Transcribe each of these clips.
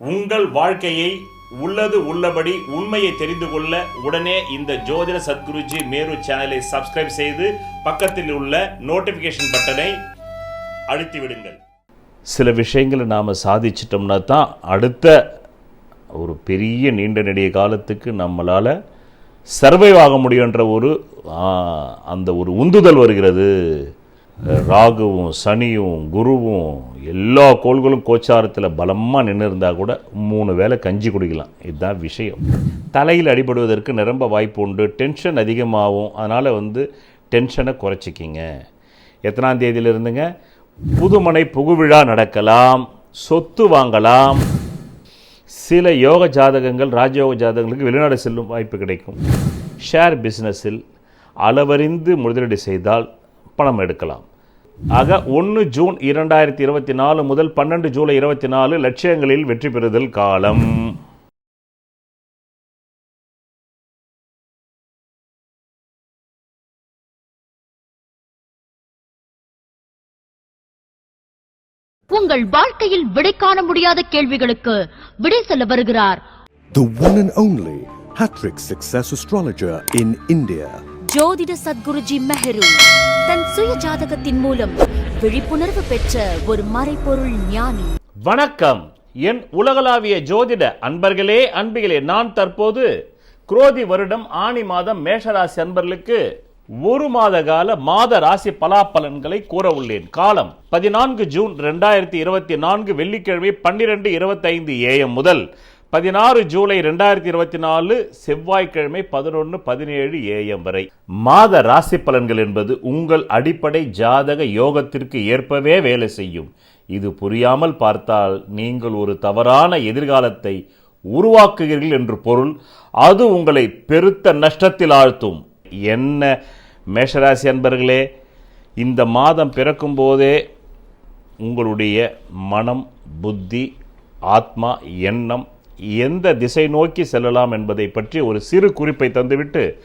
உங்கள் வாழ்க்கையை உள்ளது உள்ளபடி உண்மையை தெரிந்து கொள்ள உடனே இந்த ஜோதிட சத்குருஜி மேரு சேனலை சப்ஸ்கிரைப் செய்து பக்கத்தில் உள்ள நோட்டிஃபிகேஷன் பட்டனை அழுத்தி விடுங்கள் சில விஷயங்களை நாம் சாதிச்சிட்டோம்னா தான் அடுத்த ஒரு பெரிய நீண்ட நெடிய காலத்துக்கு நம்மளால் சர்வைவ் ஆக முடியுன்ற ஒரு அந்த ஒரு உந்துதல் வருகிறது. ராகுவும் சனியும் குருவும் எல்லா கோள்களும் கோச்சாரத்தில் பலமாக நின்று இருந்தால் கூட மூணு வேளை கஞ்சி குடிக்கலாம். இதுதான் விஷயம். தலையில் அடிபடுவதற்கு நிரம்ப வாய்ப்பு உண்டு. டென்ஷன் அதிகமாகும். அதனால் வந்து டென்ஷனை குறைச்சிக்கிங்க. எத்தனாம் தேதியிலிருந்துங்க புதுமனை புகுவிழா நடக்கலாம். சொத்து வாங்கலாம். சில யோக ஜாதகங்கள் ராஜயோக ஜாதகங்களுக்கு வெளிநாடு செல்லும் வாய்ப்பு கிடைக்கும். ஷேர் பிஸ்னஸில் அளவறிந்து முதலீடு செய்தால் பணம் எடுக்கலாம். ஆக ஒன்று ஜூன் இரண்டாயிரத்தி இருபத்தி நாலு முதல் பன்னெண்டு ஜூலை இருபத்தி நாலு லட்சியங்களில் வெற்றி பெறுதல் காலம். உங்கள் வாழ்க்கையில் விடை காண முடியாத கேள்விகளுக்கு விடை சொல்ல வருகிறார். The one and only Hattrick Success Astrologer in India. ஜோதிட சத்குருஜி மெஹரு தன் சுய ஜாதகத்தின் மூலம் விழிப்புணர்வு பெற்ற ஒரு மறைபொருள் ஞானி. வணக்கம். என் உலகளாவிய ஜோதிட அன்பர்களே அன்பிகளே நான் தற்போது குரோதி வருடம் ஆணி மாதம் மேஷராசி அன்பர்களுக்கு ஒரு மாத கால மாத ராசி பலாபலன்களை கூற உள்ளேன். காலம் பதினான்கு ஜூன் ரெண்டாயிரத்தி இருபத்தி நான்கு வெள்ளிக்கிழமை பன்னிரெண்டு இருபத்தைந்து ஏஎம் முதல் பதினாறு ஜூலை ரெண்டாயிரத்தி இருபத்தி நாலு செவ்வாய்க்கிழமை பதினொன்று பதினேழு ஏஎம் வரை. மாத ராசி பலன்கள் என்பது உங்கள் அடிப்படை ஜாதக யோகத்திற்கு ஏற்பவே வேலை செய்யும். இது புரியாமல் பார்த்தால் நீங்கள் ஒரு தவறான எதிர்காலத்தை உருவாக்குகிறீர்கள் என்று பொருள். அது உங்களை பெருத்த நஷ்டத்தில் ஆழ்த்தும். என்ன மேஷராசி அன்பர்களே இந்த மாதம் பிறக்கும் போதே உங்களுடைய மனம் புத்தி ஆத்மா எண்ணம் எந்த திசை நோக்கி செல்லலாம் என்பதை பற்றி ஒரு சிறு குறிப்பை தந்துவிட்டு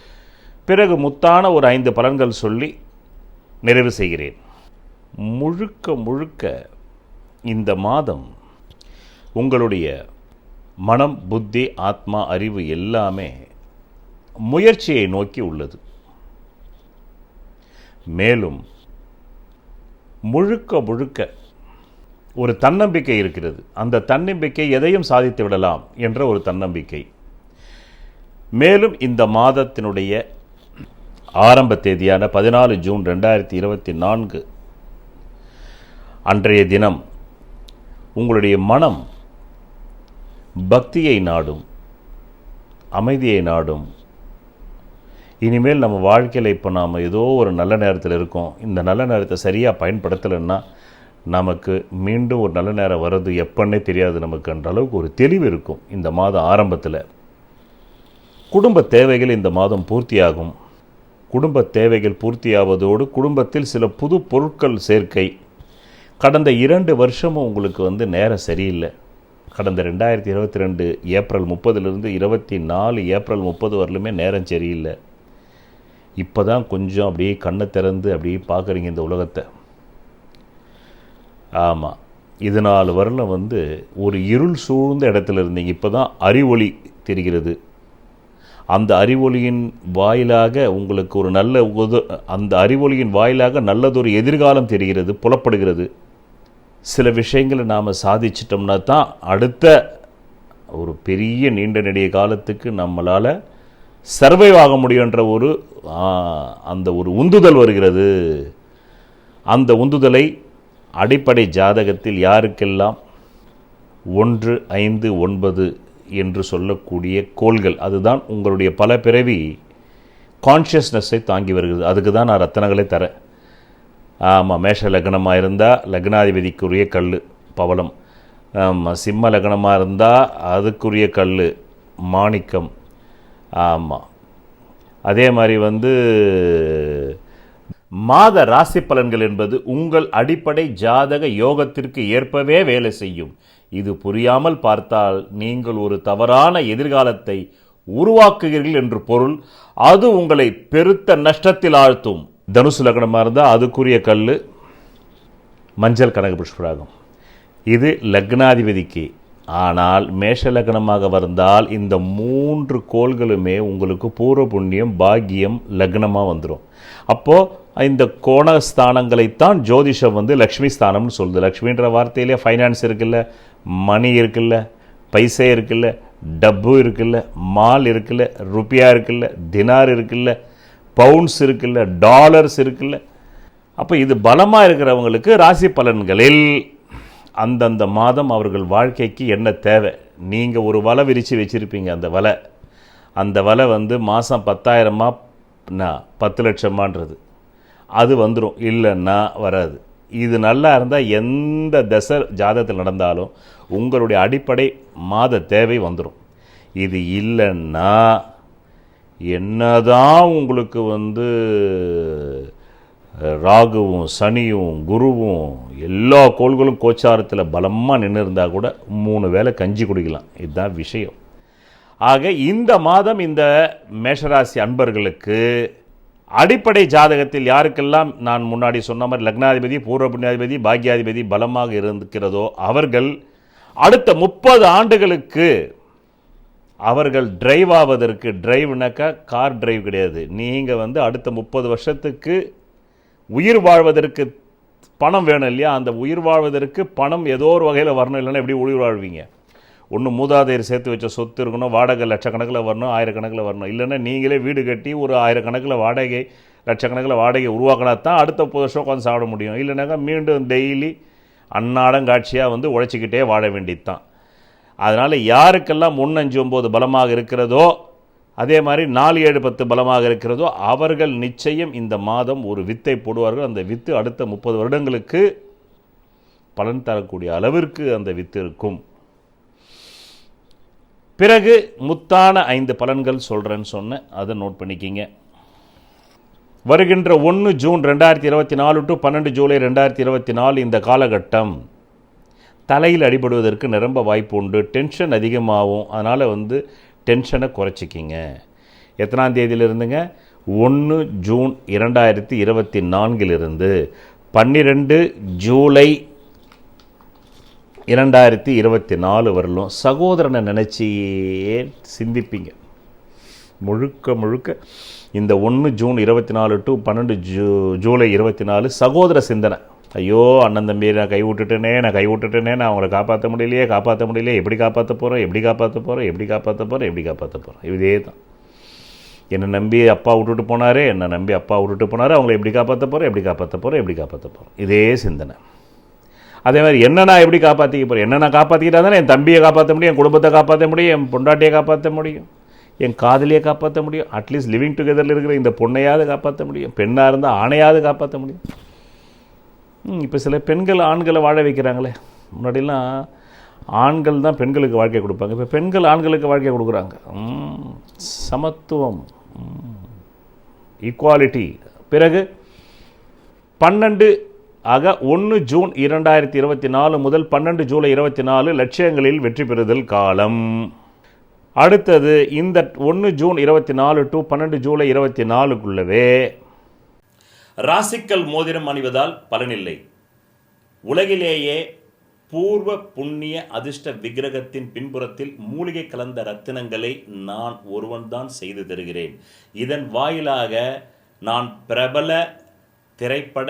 பிறகு முத்தான ஒரு ஐந்து பலன்கள் சொல்லி நிறைவு செய்கிறேன். முழுக்க முழுக்க இந்த மாதம் உங்களுடைய மனம் புத்தி ஆத்மா அறிவு எல்லாமே முயற்சியை நோக்கி உள்ளது. மேலும் முழுக்க முழுக்க ஒரு தன்னம்பிக்கை இருக்கிறது. அந்த தன்னம்பிக்கை எதையும் சாதித்து விடலாம் என்ற ஒரு தன்னம்பிக்கை. மேலும் இந்த மாதத்தினுடைய ஆரம்ப தேதியான பதினாலு ஜூன் ரெண்டாயிரத்தி இருபத்தி நான்கு அன்றைய தினம் உங்களுடைய மனம் பக்தியை நாடும் அமைதியை நாடும். இனிமேல் நம்ம வாழ்க்கையில் இப்போ நாம் ஏதோ ஒரு நல்ல நேரத்தில் இருக்கோம். இந்த நல்ல நேரத்தை சரியாக பயன்படுத்தலைன்னா நமக்கு மீண்டும் ஒரு நல்ல நேரம் வர்றது எப்பன்னே தெரியாது நமக்குன்ற அளவுக்கு ஒரு தெளிவு இருக்கும். இந்த மாதம் ஆரம்பத்தில் குடும்ப தேவைகள் இந்த மாதம் பூர்த்தியாகும். குடும்ப தேவைகள் பூர்த்தியாவதோடு குடும்பத்தில் சில புது பொருட்கள் சேர்க்கை. கடந்த இரண்டு வருஷமும் உங்களுக்கு வந்து நேரம் சரியில்லை. கடந்த ரெண்டாயிரத்தி இருபத்தி ரெண்டு ஏப்ரல் முப்பதுலேருந்து இருபத்தி நாலு ஏப்ரல் முப்பது வரலுமே நேரம் சரியில்லை. இப்போ தான் கொஞ்சம் அப்படியே கண்ணை திறந்து அப்படியே பார்க்குறீங்க இந்த உலகத்தை. ஆமாம் இது நாலு வருடம் வந்து ஒரு இருள் சூழ்ந்த இடத்துல இருந்தீங்க. இப்போ தான் அறிவொளி தெரிகிறது. அந்த அறிவொளியின் வாயிலாக உங்களுக்கு ஒரு நல்ல உத அந்த அறிவொளியின் வாயிலாக நல்லதொரு எதிர்காலம் தெரிகிறது புலப்படுகிறது. சில விஷயங்களை நாம் சாதிச்சிட்டோம்னா தான் அடுத்த ஒரு பெரிய நீண்ட நெடிய காலத்துக்கு நம்மளால் சர்வைவ் ஆக முடியுன்ற ஒரு அந்த ஒரு உந்துதல் வருகிறது. அந்த உந்துதலை அடிப்படை ஜாதகத்தில் யாருக்கெல்லாம் ஒன்று ஐந்து ஒன்பது என்று சொல்லக்கூடிய கோள்கள் அதுதான் உங்களுடைய பல பிறவி கான்ஷியஸ்னஸை தாங்கி வருகிறது. அதுக்கு தான் நான் ரத்தனங்களே தரேன் ஆமாம் மேஷ லக்னமாக இருந்தால் லக்னாதிபதிக்குரிய கல் பவளம். ஆமாம் சிம்ம லக்னமாக இருந்தால் அதுக்குரிய கல் மாணிக்கம். ஆமாம் அதே மாதிரி வந்து மாத ராசி பலன்கள் என்பது உங்கள் அடிப்படை ஜாதக யோகத்திற்கு ஏற்பவே வேலை செய்யும். இது புரியாமல் பார்த்தால் நீங்கள் ஒரு தவறான எதிர்காலத்தை உருவாக்குகிறீர்கள் என்று பொருள். அது உங்களை பெருத்த நஷ்டத்தில் ஆழ்த்தும். தனுசு லக்னமாக இருந்தால் அதுக்குரிய கல் மஞ்சள் கனக புஷ்பராகும். இது லக்னாதிபதிக்கு. ஆனால் மேஷ லக்னமாக வந்தால் இந்த மூன்று கோள்களுமே உங்களுக்கு பூர்வ புண்ணியம் பாக்கியம் லக்னமாக வந்துடும் அப்போது இந்த கோணஸ்தானங்களைத்தான் ஜோதிஷம் வந்து லக்ஷ்மி ஸ்தானம்னு சொல்லுது. லக்ஷ்மின்ற வார்த்தையிலே ஃபைனான்ஸ் இருக்குல்ல மணி இருக்குல்ல பைசே இருக்குல்ல டப்பு இருக்குல்ல மால் இருக்குல்ல ருப்பியா இருக்குல்ல தினார் இருக்குல்ல பவுண்ட்ஸ் இருக்குல்ல டாலர்ஸ் இருக்குல்ல. அப்போ இது பலமாக இருக்கிறவங்களுக்கு ராசி பலன்களில் அந்தந்த மாதம் அவர்கள் வாழ்க்கைக்கு என்ன தேவை? நீங்கள் ஒரு வலை விரித்து வச்சுருப்பீங்க அந்த வலை. அந்த வலை வந்து மாதம் பத்தாயிரமா நான் பத்து லட்சமான்றது. அது வந்துடும் இல்லைன்னா வராது. இது நல்லா இருந்தால் எந்த தசை ஜாதகத்தில் நடந்தாலும் உங்களுடைய அடிப்படை மாத தேவை வந்துடும் இது இல்லைன்னா என்னதான் உங்களுக்கு வந்து ராகுவும் சனியும் குருவும் எல்லா கோள்களும் கோச்சாரத்தில் பலமாக நின்று இருந்தால் கூட மூணு வேளை கஞ்சி குடிக்கலாம். இதுதான் விஷயம். ஆக இந்த மாதம் இந்த மேஷராசி அன்பர்களுக்கு அடிப்படை ஜாதகத்தில் யாருக்கெல்லாம் நான் முன்னாடி சொன்ன மாதிரி லக்னாதிபதி பூர்வ புண்ணியாதிபதி பாக்யாதிபதி பலமாக இருக்கிறதோ அவர்கள் அடுத்த முப்பது ஆண்டுகளுக்கு அவர்கள் டிரைவ் ஆவதற்கு டிரைவ்னாக்கா கார் டிரைவ் கிடையாது. நீங்கள் வந்து அடுத்த முப்பது வருஷத்துக்கு உயிர் வாழ்வதற்கு பணம் வேணும் இல்லையா? அந்த உயிர் வாழ்வதற்கு பணம் ஏதோ ஒரு வகையில் வரணும் இல்லைன்னா எப்படி உயிர் வாழ்வீங்க? ஒன்று மூதாதையர் சேர்த்து வச்ச சொத்து இருக்கணும் வாடகை லட்சக்கணக்கில் வரணும் ஆயிரக்கணக்கில் வரணும். இல்லைன்னா நீங்களே வீடு கட்டி ஒரு ஆயிரக்கணக்கில் வாடகை லட்சக்கணக்கில் வாடகை உருவாக்கினா தான் அடுத்த முப்பது வருஷம் உட்காந்து சாப்பிட முடியும். இல்லைனாக்கா மீண்டும் டெய்லி அன்னாடங்காட்சியாக வந்து உழைச்சிக்கிட்டே வாழ வேண்டியது தான் அதனால் யாருக்கெல்லாம் முன்னஞ்சு ஒம்பது பலமாக இருக்கிறதோ அதே மாதிரி நாலு ஏழு பத்து பலமாக இருக்கிறதோ அவர்கள் நிச்சயம் இந்த மாதம் ஒரு வித்தை போடுவார்கள். அந்த வித்து அடுத்த முப்பது வருடங்களுக்கு பலன் தரக்கூடிய அளவிற்கு அந்த வித்து இருக்கும். பிறகு முத்தான ஐந்து பலன்கள் சொல்கிறேன்னு சொன்னேன். அதை நோட் பண்ணிக்கிங்க. வருகின்ற ஒன்று ஜூன் ரெண்டாயிரத்தி இருபத்தி நாலு டு பன்னெண்டு ஜூலை ரெண்டாயிரத்தி இருபத்தி நாலு இந்த காலகட்டம் தலையில் அடிபடுவதற்கு நிரம்ப வாய்ப்பு உண்டு. டென்ஷன் அதிகமாகும். அதனால் வந்து டென்ஷனை குறைச்சிக்கிங்க. எத்தனாம் தேதியிலிருந்துங்க ஒன்று ஜூன் இரண்டாயிரத்தி இருபத்தி நான்கிலிருந்து பன்னிரெண்டு ஜூலை இரண்டாயிரத்தி இருபத்தி நாலு வரலும் சகோதரனை நினச்சியே சிந்திப்பீங்க. முழுக்க முழுக்க இந்த ஒன்று ஜூன் இருபத்தி நாலு டு பன்னெண்டு ஜூ ஜூலை இருபத்தி நாலு சகோதர சிந்தனை. ஐயோ அண்ணன் தம்பி நான் கை விட்டுட்டேனே நான் கை விட்டுட்டேனே நான் அவங்கள காப்பாற்ற முடியலையே காப்பாற்ற முடியலையே எப்படி காப்பாற்ற போகிறோம் எப்படி காப்பாற்ற போகிறோம் எப்படி காப்பாற்ற போகிறோம் எப்படி காப்பாற்ற போகிறோம் இதே தான் என்னை நம்பி அப்பா விட்டுட்டு போனாரே என்னை நம்பி அப்பா விட்டுட்டு போனாரே அவங்கள எப்படி காப்பாற்ற போகிறோம் எப்படி காப்பாற்ற போகிறோம் எப்படி காப்பாற்ற போகிறோம் இதே சிந்தனை. அதே மாதிரி என்ன நான் எப்படி காப்பாற்றிக்க போகிறேன் என்ன நான் காப்பாற்றிக்கிட்டா தானே என் தம்பியை காப்பாற்ற முடியும் என் குடும்பத்தை காப்பாற்ற முடியும் என் பொண்டாட்டியை காப்பாற்ற முடியும் என் காதலியை காப்பாற்ற முடியும். அட்லீஸ்ட் லிவிங் டுகெதரில் இருக்கிற இந்த பொண்ணையாவது காப்பாற்ற முடியும் பெண்ணாக இருந்தால் ஆணையாவது காப்பாற்ற முடியும். இப்போ சில பெண்கள் ஆண்களை வாழ வைக்கிறாங்களே. முன்னாடிலாம் ஆண்கள் தான் பெண்களுக்கு வாழ்க்கை கொடுப்பாங்க. இப்போ பெண்கள் ஆண்களுக்கு வாழ்க்கை கொடுக்குறாங்க. சமத்துவம் ஈக்குவாலிட்டி பிறகு பன்னெண்டு ஆக ஒன்று ஜூன் இரண்டாயிரத்தி இருபத்தி நாலு முதல் பன்னெண்டு ஜூலை இருபத்தி நாலு லட்சியங்களில் வெற்றி பெறுதல் காலம். அடுத்தது இந்த ஒன்று ஜூன் இருபத்தி நாலு டு பன்னெண்டு ஜூலை இருபத்தி நாலுக்குள்ளவே ராசிக்கல் மோதிரம் அணிவதால் பலனில்லை. உலகிலேயே பூர்வ புண்ணிய அதிர்ஷ்ட விக்கிரகத்தின் பின்புறத்தில் மூலிகை கலந்த ரத்தினங்களை நான் ஒருவன்தான் செய்து தருகிறேன். இதன் வாயிலாக நான் பிரபல திரைப்பட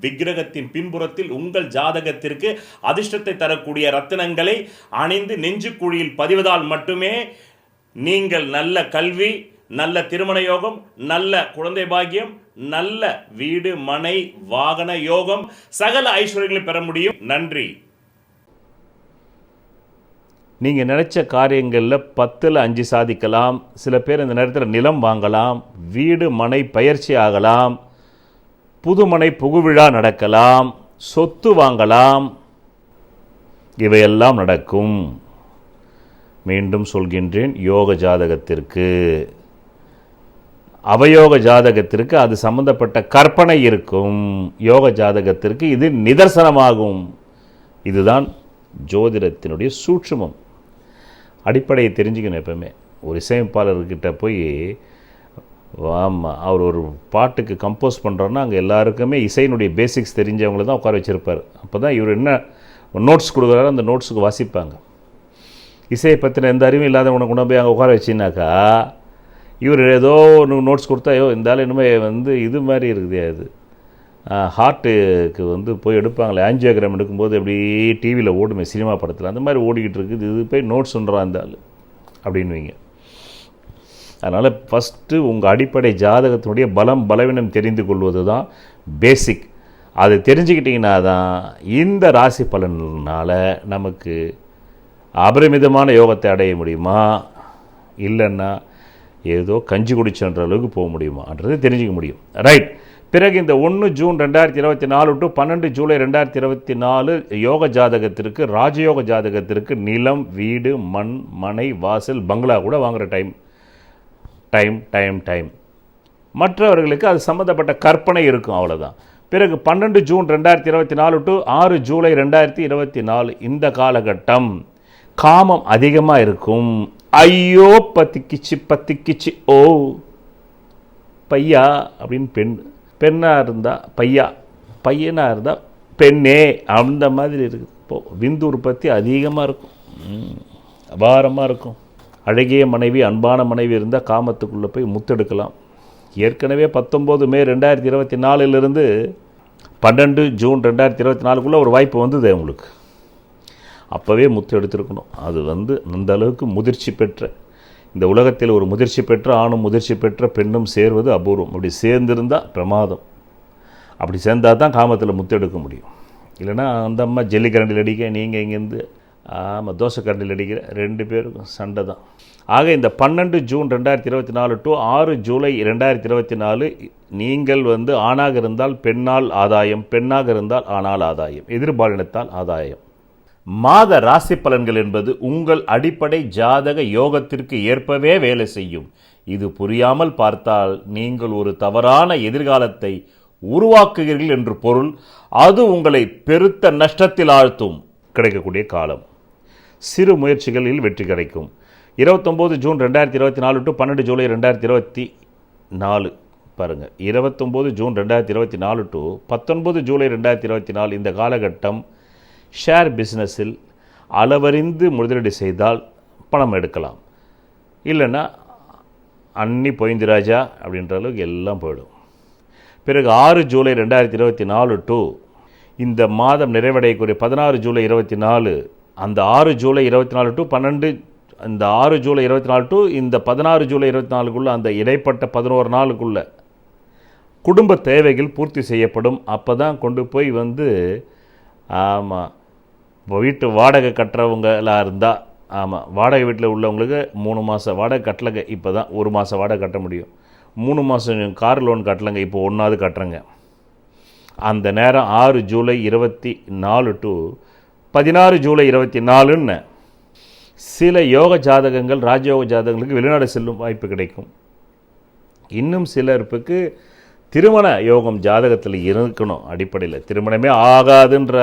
விக்கிரகத்தின் பின்புறத்தில் உங்கள் ஜாதகத்திற்கு அதிர்ஷ்டத்தை தரக்கூடிய ரத்தினங்களை அணிந்து நெஞ்சுக்குழியில் பதிவதால் மட்டுமே நீங்கள் நல்ல கல்வி நல்ல திருமண யோகம் நல்ல குழந்தை பாக்கியம் நல்ல வீடு மனை வாகன யோகம் சகல ஐஸ்வர்யங்களை பெற முடியும். நன்றி. நீங்கள் நினச்ச காரியங்களில் பத்தில் அஞ்சு சாதிக்கலாம் சில பேர் இந்த நேரத்தில் நிலம் வாங்கலாம் வீடு மனை பயிற்சி ஆகலாம். புதுமனை புகுவிழா நடக்கலாம் சொத்து வாங்கலாம் இவையெல்லாம் நடக்கும். மீண்டும் சொல்கின்றேன் யோக ஜாதகத்திற்கு. அவயோக ஜாதகத்திற்கு அது சம்பந்தப்பட்ட கற்பனை இருக்கும். யோக ஜாதகத்திற்கு இது நிதர்சனமாகும். இதுதான் ஜோதிடத்தினுடைய சூட்சுமம். அடிப்படையை தெரிஞ்சுக்கணும் எப்பவுமே. ஒரு இசையமைப்பாளர்கிட்ட போய் ஆமாம் அவர் ஒரு பாட்டுக்கு கம்போஸ் பண்ணுறோன்னா அங்கே எல்லாருக்குமே இசையினுடைய பேசிக்ஸ் தெரிஞ்சவங்கள தான் உட்கார வச்சுருப்பார். அப்போ தான் இவர் என்ன நோட்ஸ் கொடுக்குறாரோ அந்த நோட்ஸுக்கு வாசிப்பாங்க. இசையை பற்றின எந்த அறிவும் இல்லாதவனை கொண்டு போய் அங்கே உட்கார வச்சினாக்கா இவர் ஏதோ ஒன்று நோட்ஸ் கொடுத்தா ஐயோ இருந்தாலும் ஆள் இனிமே வந்து இது மாதிரி இருக்குது அது. ஹார்ட்டுக்கு வந்து போய் எடுப்பாங்களே ஆஞ்சியோகிராம் எடுக்கும்போது எப்படி டிவியில் ஓடுமே சினிமா படத்தில் அந்த மாதிரி ஓடிக்கிட்டு இருக்குது இது போய் நோட்ஸ் நோட்ஸ்ன்றான் இருந்தாலும் அப்படின்னு அப்படின்வீங்க அதனால் ஃபஸ்ட்டு உங்கள் அடிப்படை ஜாதகத்தினுடைய பலம் பலவீனம் தெரிந்து கொள்வது தான் பேசிக் அதை தெரிஞ்சுக்கிட்டிங்கன்னா தான் இந்த ராசி பலனால் நமக்கு அபரிமிதமான யோகத்தை அடைய முடியுமா? இல்லைன்னா ஏதோ கஞ்சி குடிச்சன்ற அளவுக்கு போக முடியுமான்றது தெரிஞ்சுக்க முடியும். ரைட் பிறகு இந்த ஒன்று ஜூன் ரெண்டாயிரத்தி இருபத்தி நாலு டு பன்னெண்டு ஜூலை ரெண்டாயிரத்தி இருபத்தி நாலு யோக ஜாதகத்திற்கு ராஜயோக ஜாதகத்திற்கு நிலம் வீடு மண் மனை வாசல் பங்களா கூட வாங்குகிற டைம் டைம் டைம் டைம் மற்றவர்களுக்கு அது சம்மந்தப்பட்ட கற்பனை இருக்கும் அவ்வளோதான் பிறகு பன்னெண்டு ஜூன் ரெண்டாயிரத்தி இருபத்தி நாலு டு ஆறு ஜூலை ரெண்டாயிரத்தி இருபத்தி நாலு இந்த காலகட்டம் காமம் அதிகமாக இருக்கும். ஐயோ பத்திக்கிச்சு பத்திக்கிச்சு ஓ. பையா அப்படின்னு பெண் பெண்ணாக இருந்தால் பையா பையனாக இருந்தால் பெண்ணே அந்த மாதிரி இருக்குது இப்போது விந்து உற்பத்தி அதிகமாக இருக்கும். அபாரமாக இருக்கும். அழகிய மனைவி அன்பான மனைவி இருந்தால் காமத்துக்குள்ளே போய் முத்தெடுக்கலாம். ஏற்கனவே பத்தொம்போது மே ரெண்டாயிரத்தி இருபத்தி நாலுலேருந்து பன்னெண்டு ஜூன் ரெண்டாயிரத்தி இருபத்தி நாலுக்குள்ளே ஒரு வாய்ப்பு வந்தது உங்களுக்கு. அப்போவே முத்து எடுத்திருக்கணும் அது வந்து அந்த அளவுக்கு முதிர்ச்சி பெற்ற இந்த உலகத்தில் ஒரு முதிர்ச்சி பெற்ற ஆணும் முதிர்ச்சி பெற்ற பெண்ணும் சேர்வது அபூர்வம். அப்படி சேர்ந்திருந்தால் பிரமாதம். அப்படி சேர்ந்தால் தான் காமத்தில் முத்து எடுக்க முடியும். இல்லைன்னா அந்த அம்மா ஜெல்லிக்கரண்டில் அடிக்க நீங்கள் இங்கேருந்து ஆமாம் தோசைக்கண்டில் அடிக்கிற ரெண்டு பேருக்கும் சண்டை தான். ஆக இந்த பன்னெண்டு ஜூன் ரெண்டாயிரத்தி இருபத்தி நாலு டு ஆறு ஜூலை ரெண்டாயிரத்தி இருபத்தி நாலு நீங்கள் வந்து ஆணாக இருந்தால் பெண்ணால் ஆதாயம் பெண்ணாக இருந்தால் ஆணால் ஆதாயம் எதிர்பாலினத்தால் ஆதாயம். மாத ராசி பலன்கள் என்பது உங்கள் அடிப்படை ஜாதக யோகத்திற்கு ஏற்பவே வேலை செய்யும். இது புரியாமல் பார்த்தால் நீங்கள் ஒரு தவறான எதிர்காலத்தை உருவாக்குகிறீர்கள் என்று பொருள். அது உங்களை பெருத்த நஷ்டத்தில் ஆழ்த்தும். கிடைக்கக்கூடிய காலம். சிறு முயற்சிகளில் வெற்றி கிடைக்கும். இருபத்தொம்போது ஜூன் ரெண்டாயிரத்தி இருபத்தி நாலு டு பன்னெண்டு ஜூலை ரெண்டாயிரத்தி இருபத்தி நாலு பாருங்கள் இருபத்தொம்போது ஜூன் ரெண்டாயிரத்தி இருபத்தி நாலு டு பத்தொன்பது ஜூலை ரெண்டாயிரத்தி இருபத்தி நாலு இந்த காலகட்டம் ஷேர் பிஸ்னஸில் அளவறிந்து முதலீடு செய்தால் பணம் எடுக்கலாம். இல்லைன்னா அன்னி பொய்ந்து ராஜா அப்படின்ற அளவுக்கு எல்லாம் போயிடும். பிறகு ஆறு ஜூலை ரெண்டாயிரத்தி இருபத்தி நாலு டு இந்த மாதம் நிறைவடையக்கூடிய பதினாறு ஜூலை இருபத்தி நாலு அந்த ஆறு ஜூலை இருபத்தி நாலு டு பன்னெண்டு இந்த ஆறு ஜூலை இருபத்தி நாலு டு இந்த பதினாறு ஜூலை இருபத்தி நாலுக்குள்ளே அந்த இடைப்பட்ட பதினோரு நாளுக்குள்ள குடும்ப தேவைகள் பூர்த்தி செய்யப்படும். அப்போ தான் கொண்டு போய் வந்து ஆமாம் இப்போ வீட்டு வாடகை கட்டுறவங்களாக இருந்தால் ஆமாம் வாடகை வீட்டில் உள்ளவங்களுக்கு மூணு மாதம் வாடகை கட்டலைங்க. இப்போ தான் ஒரு மாதம் வாடகை கட்ட முடியும். மூணு மாதம் கார் லோன் கட்டலைங்க. இப்போ ஒன்றாவது கட்டுறேங்க. அந்த நேரம் ஆறு ஜூலை இருபத்தி நாலு டு பதினாறு ஜூலை இருபத்தி நாலுன்னு சில யோக ஜாதகங்கள் ராஜயோக ஜாதகங்களுக்கு வெளிநாடு செல்லும் வாய்ப்பு கிடைக்கும். இன்னும் சிலருக்கு திருமண யோகம் ஜாதகத்தில் இருக்கணும் அடிப்படையில். திருமணமே ஆகாதுன்ற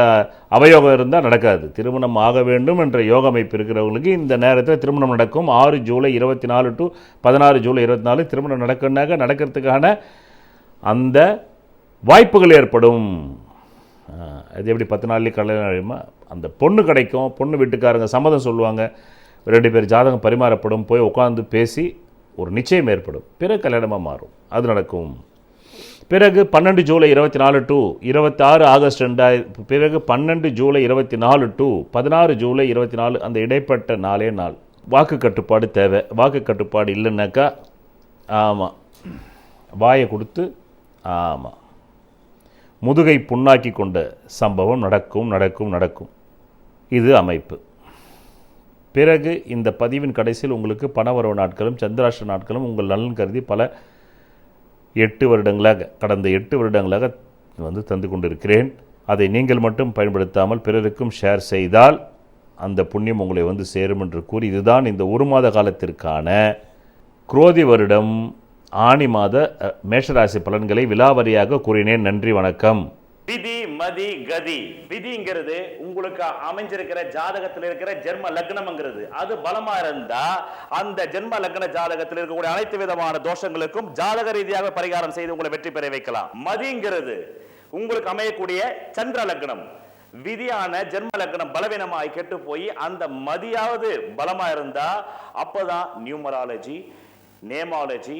அவயோகம் இருந்தால் நடக்காது. திருமணம் ஆக வேண்டும் என்ற யோக அமைப்பு இருக்கிறவங்களுக்கு இந்த நேரத்தில் திருமணம் நடக்கும். ஆறு ஜூலை இருபத்தி நாலு டு பதினாறு ஜூலை இருபத்தி நாலு திருமணம் நடக்குன்னாக்க நடக்கிறதுக்கான அந்த வாய்ப்புகள் ஏற்படும். அது எப்படி பத்து நாள்லேயே கல்யாணம் ஆகிடுமா அந்த பொண்ணு கிடைக்கும் பொண்ணு வீட்டுக்காரங்க சம்மதம் சொல்லுவாங்க. ரெண்டு பேர் ஜாதகம் பரிமாறப்படும் போய் உட்காந்து பேசி ஒரு நிச்சயம் ஏற்படும். பிறகு கல்யாணமாக மாறும். அது நடக்கும். பிறகு பன்னெண்டு ஜூலை இருபத்தி நாலு டு இருபத்தாறு ஆகஸ்ட் ரெண்டாயிர பிறகு பன்னெண்டு ஜூலை இருபத்தி நாலு டு பதினாறு ஜூலை இருபத்தி நாலு அந்த இடைப்பட்ட நாளே நாள். வாக்கு கட்டுப்பாடு தேவை. வாக்கு கட்டுப்பாடு இல்லைன்னாக்கா ஆமாம் வாயை கொடுத்து ஆமாம் முதுகை புண்ணாக்கி கொண்ட சம்பவம் நடக்கும் நடக்கும் நடக்கும். இது அமைப்பு. பிறகு இந்த பதிவின் கடைசியில் உங்களுக்கு பணவரவு நாட்களும் சந்திராஷ்ட நாட்களும் உங்கள் நலன் கருதி பல எட்டு வருடங்களாக கடந்த எட்டு வருடங்களாக வந்து தந்து கொண்டிருக்கிறேன். அதை நீங்கள் மட்டும் பயன்படுத்தாமல் பிறருக்கும் ஷேர் செய்தால் அந்த புண்ணியம் உங்களை வந்து சேரும் என்று கூறி இதுதான் இந்த ஒரு மாத காலத்திற்கான குரோதி வருடம். ஆணி மாத மேஷராசி பலன்களை விலாவரியாக கூறினேன். நன்றி வணக்கம். விதி மதி கதி. விதிங்கிறது உங்களுக்கு அமைஞ்சிருக்கிற ஜாதகத்தில் இருக்கிற ஜென்ம லக்னம்ங்கிறது. அது பலமா இருந்தா அந்த ஜென்ம லக்ன ஜாதகத்தில் இருக்கக்கூடிய அனைத்து விதமான தோஷங்களுக்கும் ஜாதக ரீதியாக பரிகாரம் செய்து உங்களை வெற்றி பெற வைக்கலாம். மதிங்கிறது உங்களுக்கு அமையக்கூடிய சந்திர லக்னம். விதியான ஜென்ம லக்னம் பலவீனமாய் கெட்டு போய் அந்த மதியாவது பலமா இருந்தா அப்பதான் நியூமராலஜி நேமாலஜி